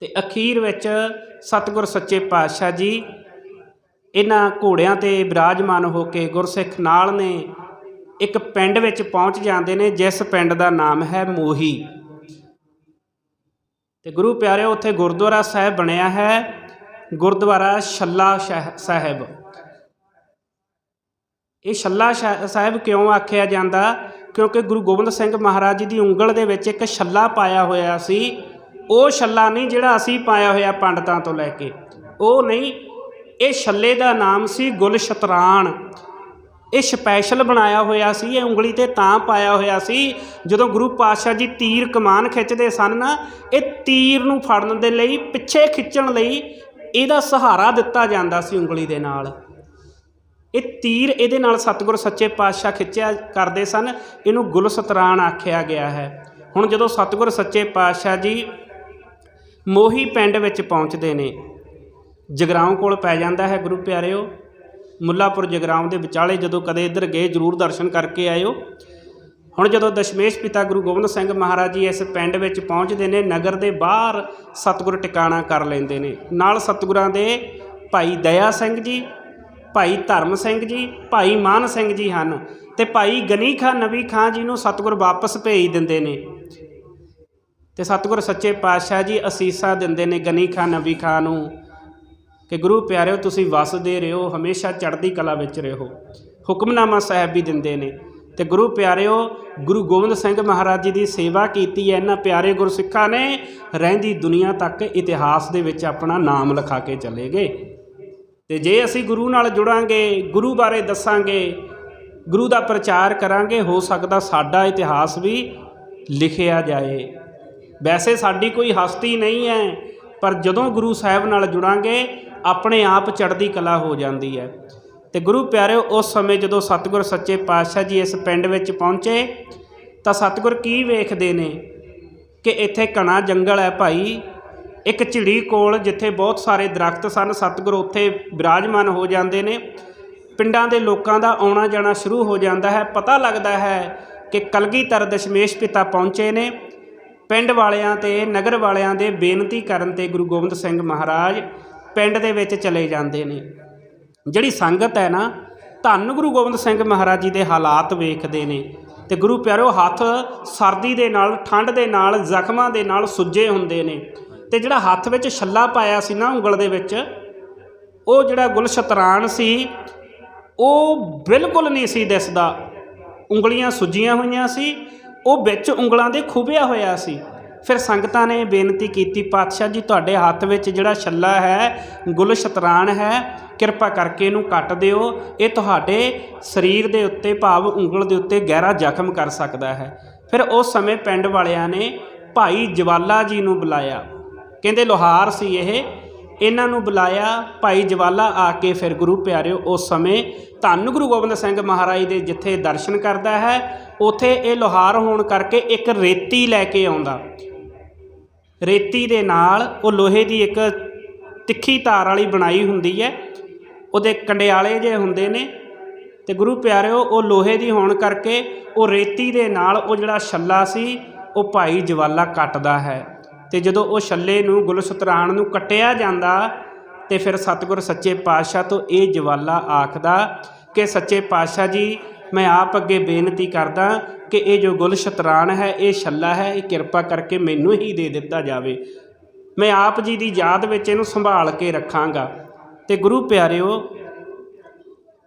ਤੇ ਅਖੀਰ ਵਿੱਚ ਸਤਿਗੁਰ ਸੱਚੇ ਪਾਤਸ਼ਾਹ ਜੀ ਇਹਨਾਂ ਘੋੜਿਆਂ ਤੇ ਬਿਰਾਜਮਾਨ ਹੋ ਕੇ ਗੁਰਸਿੱਖ ਨਾਲ ਨੇ ਇੱਕ ਪਿੰਡ ਵਿੱਚ ਪਹੁੰਚ ਜਾਂਦੇ ਨੇ, ਜਿਸ ਪਿੰਡ ਦਾ ਨਾਮ ਹੈ ਮੋਹੀ। ਤੇ ਗੁਰੂ ਪਿਆਰਿਓ, ਉੱਥੇ ਗੁਰਦੁਆਰਾ ਸਾਹਿਬ ਬਣਿਆ ਹੈ, ਗੁਰਦੁਆਰਾ ਛੱਲਾ ਸ਼ਾਹ- ਸਾਹਿਬ। ਇਹ ਛੱਲਾ ਸ਼ਾ- ਸਾਹਿਬ ਕਿਉਂ ਆਖਿਆ ਜਾਂਦਾ? ਕਿਉਂਕਿ ਗੁਰੂ ਗੋਬਿੰਦ ਸਿੰਘ ਮਹਾਰਾਜ ਜੀ ਦੀ ਉਂਗਲ ਦੇ ਵਿੱਚ ਇੱਕ ਛੱਲਾ ਪਾਇਆ ਹੋਇਆ ਸੀ। ਉਹ ਛੱਲਾ ਨਹੀਂ ਜਿਹੜਾ ਅਸੀਂ ਪਾਇਆ ਹੋਇਆ ਪੰਡਤਾਂ ਤੋਂ ਲੈ ਕੇ। ਉਹ ਨਹੀਂ, ਇਹ ਛੱਲੇ ਦਾ ਨਾਮ ਸੀ ਗੁਲ ਸ਼ਤਰਾਣ ਇਹ ਸਪੈਸ਼ਲ ਬਣਾਇਆ ਹੋਇਆ ਸੀ, ਇਹ ਉਂਗਲੀ ਤੇ ਤਾਂ ਪਾਇਆ ਹੋਇਆ ਸੀ, ਜਦੋਂ ਗੁਰੂ ਪਾਤਸ਼ਾਹ ਜੀ ਤੀਰ ਕਮਾਨ ਖਿੱਚਦੇ ਸਨ ਨਾ, ਇਹ ਤੀਰ ਨੂੰ ਫੜਨ ਦੇ ਲਈ, ਪਿੱਛੇ ਖਿੱਚਣ ਲਈ ਇਹਦਾ ਸਹਾਰਾ ਦਿੱਤਾ ਜਾਂਦਾ ਸੀ ਉਂਗਲੀ ਦੇ ਨਾਲ। ਇਹ ਤੀਰ ਇਹਦੇ ਨਾਲ ਸਤਿਗੁਰ ਸੱਚੇ ਪਾਤਸ਼ਾਹ ਖਿੱਚਿਆ ਕਰਦੇ ਸਨ, ਇਹਨੂੰ ਗੁਲਸਤਰਾਨ ਆਖਿਆ ਗਿਆ ਹੈ। ਹੁਣ ਜਦੋਂ ਸਤਿਗੁਰ ਸੱਚੇ ਪਾਤਸ਼ਾਹ ਜੀ ਮੋਹੀ ਪਿੰਡ ਵਿੱਚ ਪਹੁੰਚਦੇ ਨੇ। ਜਗਰਾਉਂ ਕੋਲ ਪੈ ਜਾਂਦਾ ਹੈ ਗੁਰੂ ਪਿਆਰਿਓ। ਮੁੱਲਾਪੁਰ ਜਗਰਾਉਂ ਦੇ ਵਿਚਾਲੇ ਜਦੋਂ ਕਦੇ ਇੱਧਰ ਗਏ, ਜਰੂਰ ਦਰਸ਼ਨ ਕਰਕੇ ਆਇਓ। ਹੁਣ ਜਦੋਂ ਦਸ਼ਮੇਸ਼ ਪਿਤਾ ਗੁਰੂ ਗੋਬਿੰਦ ਸਿੰਘ ਮਹਾਰਾਜ ਜੀ ਇਸ ਪਿੰਡ ਵਿੱਚ ਪਹੁੰਚਦੇ ਨੇ, ਨਗਰ ਦੇ ਬਾਹਰ ਸਤਿਗੁਰ ਟਿਕਾਣਾ ਕਰ ਲੈਂਦੇ ਨੇ। ਨਾਲ ਸਤਿਗੁਰਾਂ ਦੇ ਭਾਈ ਦਇਆ ਸਿੰਘ ਜੀ, ਭਾਈ ਧਰਮ ਸਿੰਘ ਜੀ, ਭਾਈ ਮਾਨ ਸਿੰਘ ਜੀ ਹਨ ਤੇ ਭਾਈ ਗਨੀ ਖਾਨ ਨਬੀ ਖਾਨ ਜੀ ਨੂੰ ਸਤਿਗੁਰ ਵਾਪਸ ਭੇਜ ਦਿੰਦੇ ਨੇ। ਤੇ ਸਤਿਗੁਰ ਸੱਚੇ ਪਾਤਸ਼ਾਹ ਜੀ ਅਸੀਸਾਂ ਦਿੰਦੇ ਨੇ ਗਨੀ ਖਾਨ ਨਬੀ ਖਾਨ ਨੂੰ। ਕਿ ਗੁਰੂ ਪਿਆਰਿਓ, ਤੁਸੀਂ ਵਸਦੇ ਰਹੋ, ਹਮੇਸ਼ਾ ਚੜ੍ਹਦੀ ਕਲਾ ਵਿੱਚ ਰਹੋ। ਹੁਕਮਨਾਮਾ ਸਾਹਿਬ ਵੀ ਦਿੰਦੇ ਨੇ। ਤੇ ਗੁਰੂ ਪਿਆਰਿਓ, ਗੁਰੂ ਗੋਬਿੰਦ ਸਿੰਘ ਮਹਾਰਾਜ ਜੀ ਦੀ ਸੇਵਾ ਕੀਤੀ ਹੈ, ਇਹਨਾਂ ਪਿਆਰੇ ਗੁਰਸਿੱਖਾਂ ਨੇ ਰਹਿੰਦੀ ਦੁਨੀਆ ਤੱਕ ਇਤਿਹਾਸ ਦੇ ਵਿੱਚ ਆਪਣਾ ਨਾਮ ਲਿਖਾ ਕੇ ਚਲੇ ਗਏ। ਤੇ ਜੇ ਅਸੀਂ ਗੁਰੂ ਨਾਲ ਜੁੜਾਂਗੇ, ਗੁਰੂ ਬਾਰੇ ਦੱਸਾਂਗੇ, ਗੁਰੂ ਦਾ ਪ੍ਰਚਾਰ ਕਰਾਂਗੇ, ਹੋ ਸਕਦਾ ਸਾਡਾ ਇਤਿਹਾਸ ਵੀ ਲਿਖਿਆ ਜਾਏ। ਵੈਸੇ ਸਾਡੀ ਕੋਈ ਹਸਤੀ ਨਹੀਂ ਹੈ, ਪਰ ਜਦੋਂ ਗੁਰੂ ਸਾਹਿਬ ਨਾਲ ਜੁੜਾਂਗੇ, ਆਪਣੇ ਆਪ ਚੜ੍ਹਦੀ ਕਲਾ ਹੋ ਜਾਂਦੀ ਹੈ। ਤੇ ਗੁਰੂ ਪਿਆਰਿਓ, ਉਸ ਸਮੇਂ ਜਦੋਂ ਸਤਿਗੁਰ ਸੱਚੇ ਪਾਤਸ਼ਾਹ ਜੀ ਇਸ ਪਿੰਡ ਵਿੱਚ ਪਹੁੰਚੇ, ਤਾਂ ਸਤਿਗੁਰ ਕੀ ਵੇਖਦੇ ਨੇ? ਕਿ ਇੱਥੇ ਘਣਾ ਜੰਗਲ ਹੈ ਭਾਈ। ਇੱਕ ਝਿੜੀ ਕੋਲ ਜਿੱਥੇ ਬਹੁਤ ਸਾਰੇ ਦਰਖਤ ਸਨ, ਸਤਿਗੁਰ ਉੱਥੇ ਵਿਰਾਜਮਾਨ ਹੋ ਜਾਂਦੇ ਨੇ। ਪਿੰਡਾਂ ਦੇ ਲੋਕਾਂ ਦਾ ਆਉਣਾ ਜਾਣਾ ਸ਼ੁਰੂ ਹੋ ਜਾਂਦਾ ਹੈ। ਪਤਾ ਲੱਗਦਾ ਹੈ ਕਿ ਕਲਗੀਧਰ ਦਸ਼ਮੇਸ਼ ਪਿਤਾ ਪਹੁੰਚੇ ਨੇ। ਪਿੰਡ ਵਾਲਿਆਂ ਤੇ, ਨਗਰ ਵਾਲਿਆਂ ਦੇ ਬੇਨਤੀ ਕਰਨ ਤੇ ਗੁਰੂ ਗੋਬਿੰਦ ਸਿੰਘ ਮਹਾਰਾਜ ਪਿੰਡ ਦੇ ਵਿੱਚ ਚਲੇ ਜਾਂਦੇ ਨੇ। ਜਿਹੜੀ ਸੰਗਤ ਹੈ ਨਾ, ਧੰਨ ਗੁਰੂ ਗੋਬਿੰਦ ਸਿੰਘ ਮਹਾਰਾਜ ਜੀ ਦੇ ਹਾਲਾਤ ਵੇਖਦੇ ਨੇ ਤੇ ਗੁਰੂ ਪਿਆਰਿਓ ਹੱਥ ਸਰਦੀ ਦੇ ਨਾਲ, ਠੰਡ ਦੇ ਨਾਲ, ਜ਼ਖਮਾਂ ਦੇ ਨਾਲ ਸੁੱਜੇ ਹੁੰਦੇ ਨੇ ਤੇ ਜਿਹੜਾ ਹੱਥ ਵਿੱਚ ਛੱਲਾ ਪਾਇਆ ਸੀ ਨਾ ਉਂਗਲ ਦੇ ਵਿੱਚ, ਉਹ ਜਿਹੜਾ ਗੁਲਸ਼ਤਰਾਨ ਸੀ, ਉਹ ਬਿਲਕੁਲ ਨਹੀਂ ਸੀ ਦਿਸਦਾ। ਉਂਗਲੀਆਂ ਸੁੱਜੀਆਂ ਹੋਈਆਂ ਸੀ ਉਹ ਵਿੱਚ ਉਂਗਲਾਂ ਦੇ ਖੁੱਭਿਆ ਹੋਇਆ ਸੀ। ਫਿਰ ਸੰਗਤਾਂ ਨੇ ਬੇਨਤੀ ਕੀਤੀ, ਪਾਤਸ਼ਾਹ ਜੀ, ਤੁਹਾਡੇ ਹੱਥ ਵਿੱਚ ਜਿਹੜਾ ਛੱਲਾ ਹੈ, ਗੁਲ ਗੁਲਸ਼ਤਰਾਨ ਹੈ, ਕਿਰਪਾ ਕਰਕੇ ਇਹਨੂੰ ਕੱਟ ਦਿਓ। ਇਹ ਤੁਹਾਡੇ ਸਰੀਰ ਦੇ ਉੱਤੇ ਭਾਵ ਉਂਗਲ ਦੇ ਉੱਤੇ ਗਹਿਰਾ ਜ਼ਖਮ ਕਰ ਸਕਦਾ ਹੈ। ਫਿਰ ਉਸ ਸਮੇਂ ਪਿੰਡ ਵਾਲਿਆਂ ਨੇ ਭਾਈ ਜਵਾਲਾ ਜੀ ਨੂੰ ਬੁਲਾਇਆ। ਕਹਿੰਦੇ, ਲੋਹਾਰ ਸੀ ਇਹ। ਇਹਨਾਂ ਨੂੰ ਬੁਲਾਇਆ ਭਾਈ ਜਵਾਲਾ ਆ ਕੇ ਫਿਰ ਗੁਰੂ ਪਿਆਰਿਓ, ਉਸ ਸਮੇਂ ਧੰਨ ਗੁਰੂ ਗੋਬਿੰਦ ਸਿੰਘ ਮਹਾਰਾਜ ਦੇ ਜਿੱਥੇ ਦਰਸ਼ਨ ਕਰਦਾ ਹੈ, ਉਥੇ ਇਹ ਲੋਹਾਰ ਹੋਣ ਕਰਕੇ ਇੱਕ ਰੇਤੀ ਲੈ ਕੇ ਆਉਂਦਾ। ਰੇਤੀ ਦੇ ਨਾਲ ਉਹ ਲੋਹੇ ਦੀ ਇੱਕ ਤਿੱਖੀ ਤਾਰ ਵਾਲੀ ਬਣਾਈ ਹੁੰਦੀ ਹੈ, ਉਹਦੇ ਕੰਡਿਆਲੇ ਜੇ ਹੁੰਦੇ ਨੇ, ਤੇ ਗੁਰੂ ਪਿਆਰਿਓ, ਉਹ ਲੋਹੇ ਦੀ ਹੋਣ ਕਰਕੇ ਉਹ ਰੇਤੀ ਦੇ ਨਾਲ ਉਹ ਜਿਹੜਾ ਛੱਲਾ ਸੀ, ਉਹ ਭਾਈ ਜਵਾਲਾ ਕੱਟਦਾ ਹੈ। ਤੇ ਜਦੋਂ ਉਹ ਛੱਲੇ ਨੂੰ ਗੁਲਸਤਰਾਣ ਨੂੰ ਕੱਟਿਆ ਜਾਂਦਾ, ਤੇ ਫਿਰ ਸਤਿਗੁਰ ਸੱਚੇ ਪਾਤਸ਼ਾਹ ਤੋਂ ਇਹ ਜਵਾਲਾ ਆਖਦਾ ਕਿ, ਸੱਚੇ ਪਾਤਸ਼ਾਹ ਜੀ, ਮੈਂ ਆਪ ਅੱਗੇ ਬੇਨਤੀ ਕਰਦਾ ਕਿ ਇਹ ਜੋ ਗੁਲ ਗੁਲਸ਼ਤਰਾਨ ਹੈ, ਇਹ ਛੱਲਾ ਹੈ, ਇਹ ਕਿਰਪਾ ਕਰਕੇ ਮੈਨੂੰ ਹੀ ਦੇ ਦਿੱਤਾ ਜਾਵੇ। ਮੈਂ ਆਪ ਜੀ ਦੀ ਯਾਦ ਵਿੱਚ ਇਹਨੂੰ ਸੰਭਾਲ ਕੇ ਰੱਖਾਂਗਾ। ਤੇ ਗੁਰੂ ਪਿਆਰਿਓ,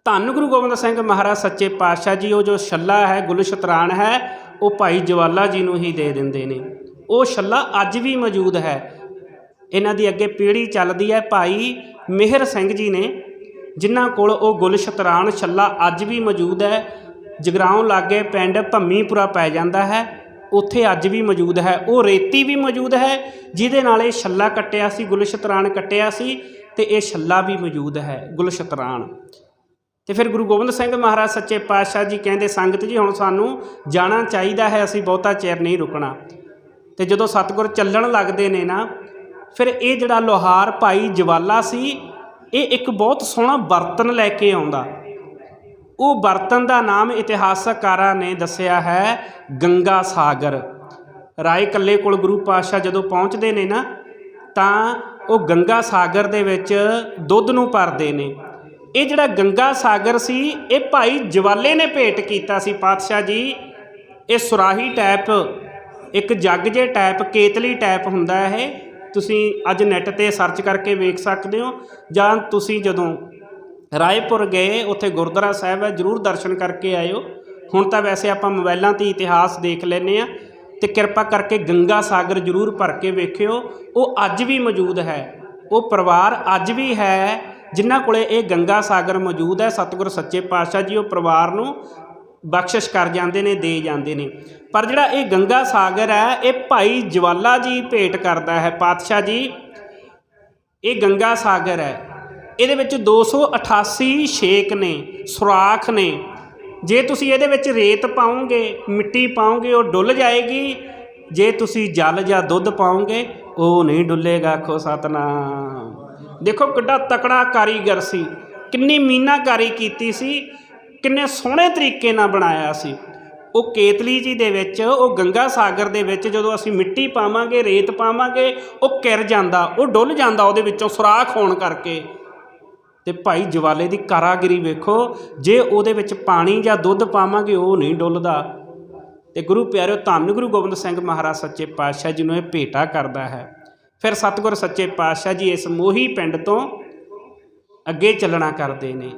ਧੰਨ ਗੁਰੂ ਗੋਬਿੰਦ ਸਿੰਘ ਮਹਾਰਾਜ, ਸੱਚੇ ਪਾਤਸ਼ਾਹ ਜੀ, ਉਹ ਜੋ ਛੱਲਾ ਹੈ ਗੁਲ ਗੁਲਸ਼ਤਰਾਨ ਹੈ, ਉਹ ਭਾਈ ਜਵਾਲਾ ਜੀ ਨੂੰ ਹੀ ਦੇ ਦਿੰਦੇ ਨੇ। ਉਹ ਛੱਲਾ ਅੱਜ ਵੀ ਮੌਜੂਦ ਹੈ। ਇਹਨਾਂ ਦੀ ਅੱਗੇ ਪੀੜ੍ਹੀ ਚੱਲਦੀ ਹੈ। ਭਾਈ ਮਿਹਰ ਸਿੰਘ ਜੀ ਨੇ ਜਿਨ੍ਹਾਂ ਕੋਲ ਉਹ ਗੁਲਸ਼ਤਰਾਨ ਛੱਲਾ ਅੱਜ ਵੀ ਮੌਜੂਦ ਹੈ, ਜਗਰਾਉਂ ਲਾਗੇ ਪਿੰਡ ਭੰਮੀਪੁਰਾ ਪੈ ਜਾਂਦਾ ਹੈ, ਉੱਥੇ ਅੱਜ ਵੀ ਮੌਜੂਦ ਹੈ। ਉਹ ਰੇਤੀ ਵੀ ਮੌਜੂਦ ਹੈ, ਜਿਹਦੇ ਨਾਲ ਇਹ ਛੱਲਾ ਕੱਟਿਆ ਸੀ ਗੁਲਸ਼ਤਰਾਨ ਕੱਟਿਆ ਸੀ ਤੇ ਇਹ ਛੱਲਾ ਵੀ ਮੌਜੂਦ ਹੈ ਗੁਲਸ਼ਤਰਾਨ ਤੇ ਫਿਰ ਗੁਰੂ ਗੋਬਿੰਦ ਸਿੰਘ ਮਹਾਰਾਜ ਸੱਚੇ ਪਾਤਸ਼ਾਹ ਜੀ ਕਹਿੰਦੇ, ਸੰਗਤ ਜੀ, ਹੁਣ ਸਾਨੂੰ ਜਾਣਾ ਚਾਹੀਦਾ ਹੈ, ਅਸੀਂ ਬਹੁਤਾ ਚਿਰ ਨਹੀਂ ਰੁਕਣਾ। ਤੇ ਜਦੋਂ ਸਤਿਗੁਰ ਚੱਲਣ ਲੱਗਦੇ ਨੇ ਨਾ, ਫਿਰ ਇਹ ਜਿਹੜਾ ਲੋਹਾਰ ਭਾਈ ਜਵਾਲਾ ਸੀ, ਇਹ ਇੱਕ ਬਹੁਤ ਸੋਹਣਾ ਬਰਤਨ ਲੈ ਕੇ ਆਉਂਦਾ। ਉਹ ਬਰਤਨ ਦਾ ਨਾਮ ਇਤਿਹਾਸਕਾਰਾਂ ਨੇ ਦੱਸਿਆ ਹੈ, ਗੰਗਾ ਸਾਗਰ। ਰਾਏ ਕੱਲੇ ਕੋਲ ਗੁਰੂ ਪਾਤਸ਼ਾਹ ਜਦੋਂ ਪਹੁੰਚਦੇ ਨੇ ਨਾ, ਤਾਂ ਉਹ ਗੰਗਾ ਸਾਗਰ ਦੇ ਵਿੱਚ ਦੁੱਧ ਨੂੰ ਭਰਦੇ ਨੇ। ਇਹ ਜਿਹੜਾ ਗੰਗਾ ਸਾਗਰ ਸੀ, ਇਹ ਭਾਈ ਜਵਾਲੇ ਨੇ ਭੇਟ ਕੀਤਾ ਸੀ ਪਾਤਸ਼ਾਹ ਜੀ। ਇਹ ਸੁਰਾਹੀ ਟੈਪ ਇੱਕ ਜੱਗ ਜੇ ਟੈਪ ਕੇਤਲੀ ਟਾਈਪ ਹੁੰਦਾ ਹੈ ਇਹ, ਤੁਸੀਂ ਅੱਜ ਨੈੱਟ ਤੇ ਸਰਚ ਕਰਕੇ ਵੇਖ ਸਕਦੇ ਹੋ, ਜਾਂ ਤੁਸੀਂ ਜਦੋਂ ਰਾਏਪੁਰ ਗਏ, ਉੱਥੇ ਗੁਰਦੁਆਰਾ ਸਾਹਿਬ ਹੈ, ਜਰੂਰ ਦਰਸ਼ਨ ਕਰਕੇ ਆਇਓ। ਹੁਣ ਤਾਂ ਵੈਸੇ ਆਪਾਂ ਮੋਬਾਈਲਾਂ ਤੇ ਇਤਿਹਾਸ ਦੇਖ ਲੈਨੇ ਆ ਤੇ ਕਿਰਪਾ ਕਰਕੇ ਗੰਗਾ ਸਾਗਰ ਜਰੂਰ ਭਰ ਕੇ ਵੇਖਿਓ। ਉਹ ਅੱਜ ਵੀ ਮੌਜੂਦ ਹੈ। ਉਹ ਪਰਿਵਾਰ ਅੱਜ ਵੀ ਹੈ, ਜਿਨ੍ਹਾਂ ਕੋਲੇ ਇਹ ਗੰਗਾ ਸਾਗਰ ਮੌਜੂਦ ਹੈ। ਸਤਿਗੁਰ ਸੱਚੇ ਪਾਤਸ਼ਾਹ ਜੀ, ਉਹ ਪਰਿਵਾਰ ਨੂੰ ਬਖਸ਼ਿਸ਼ ਕਰ ਜਾਂਦੇ ਨੇ, ਦੇ ਜਾਂਦੇ ਨੇ। ਪਰ ਜਿਹੜਾ ਇਹ ਗੰਗਾ ਸਾਗਰ ਹੈ, ਇਹ ਭਾਈ ਜਵਾਲਾ ਜੀ ਭੇਟ ਕਰਦਾ ਹੈ, ਪਾਤਸ਼ਾਹ ਜੀ। ਇਹ ਗੰਗਾ ਸਾਗਰ ਹੈ। ਇਹਦੇ ਵਿੱਚ 288 ਛੇਕ ਨੇ, ਸੁਰਾਖ ਨੇ। ਜੇ ਤੁਸੀਂ ਇਹਦੇ ਵਿੱਚ ਰੇਤ ਪਾਓਗੇ ਮਿੱਟੀ ਪਾਓਗੇ ਉਹ ਡੁੱਲ ਜਾਏਗੀ। ਜੇ ਤੁਸੀਂ ਜਲ ਜਾਂ ਦੁੱਧ ਪਾਓਗੇ ਉਹ ਨਹੀਂ ਡੁੱਲੇਗਾ। ਖੋ ਸਤਨਾਮ। ਦੇਖੋ ਕਿੱਡਾ ਤਕੜਾ ਕਾਰੀਗਰ ਸੀ। ਕਿੰਨੀ ਮੀਨਾਕਾਰੀ ਕੀਤੀ ਸੀ। ਕਿੰਨੇ ਸੋਹਣੇ ਤਰੀਕੇ ਨਾਲ ਬਣਾਇਆ ਸੀ। ਉਹ ਕੇਤਲੀ ਜੀ ਦੇ ਵਿੱਚ, ਉਹ ਗੰਗਾ ਸਾਗਰ ਦੇ ਵਿੱਚ ਜਦੋਂ ਅਸੀਂ ਮਿੱਟੀ ਪਾਵਾਂਗੇ, ਰੇਤ ਪਾਵਾਂਗੇ, ਉਹ ਕਿਰ ਜਾਂਦਾ, ਉਹ ਡੁੱਲ ਜਾਂਦਾ ਉਹਦੇ ਵਿੱਚੋਂ ਸੁਰਾਖ ਹੋਣ ਕਰਕੇ। ਤੇ ਭਾਈ ਜਵਾਲੇ ਦੀ ਕਾਰਾਗਰੀ ਵੇਖੋ, ਜੇ ਉਹਦੇ ਵਿੱਚ ਪਾਣੀ ਜਾਂ ਦੁੱਧ ਪਾਵਾਂਗੇ, ਉਹ ਨਹੀਂ ਡੁੱਲਦਾ। ਤੇ ਗੁਰੂ ਪਿਆਰਿਓ, ਧੰਨ ਗੁਰੂ ਗੋਬਿੰਦ ਸਿੰਘ ਮਹਾਰਾਜ ਸੱਚੇ ਪਾਤਸ਼ਾਹ ਜੀ ਨੂੰ ਇਹ ਭੇਟਾ ਕਰਦਾ ਹੈ। ਫਿਰ ਸਤਿਗੁਰ ਸੱਚੇ ਪਾਤਸ਼ਾਹ ਜੀ ਇਸ ਮੋਹੀ ਪਿੰਡ ਤੋਂ ਅੱਗੇ ਚੱਲਣਾ ਕਰਦੇ ਨੇ।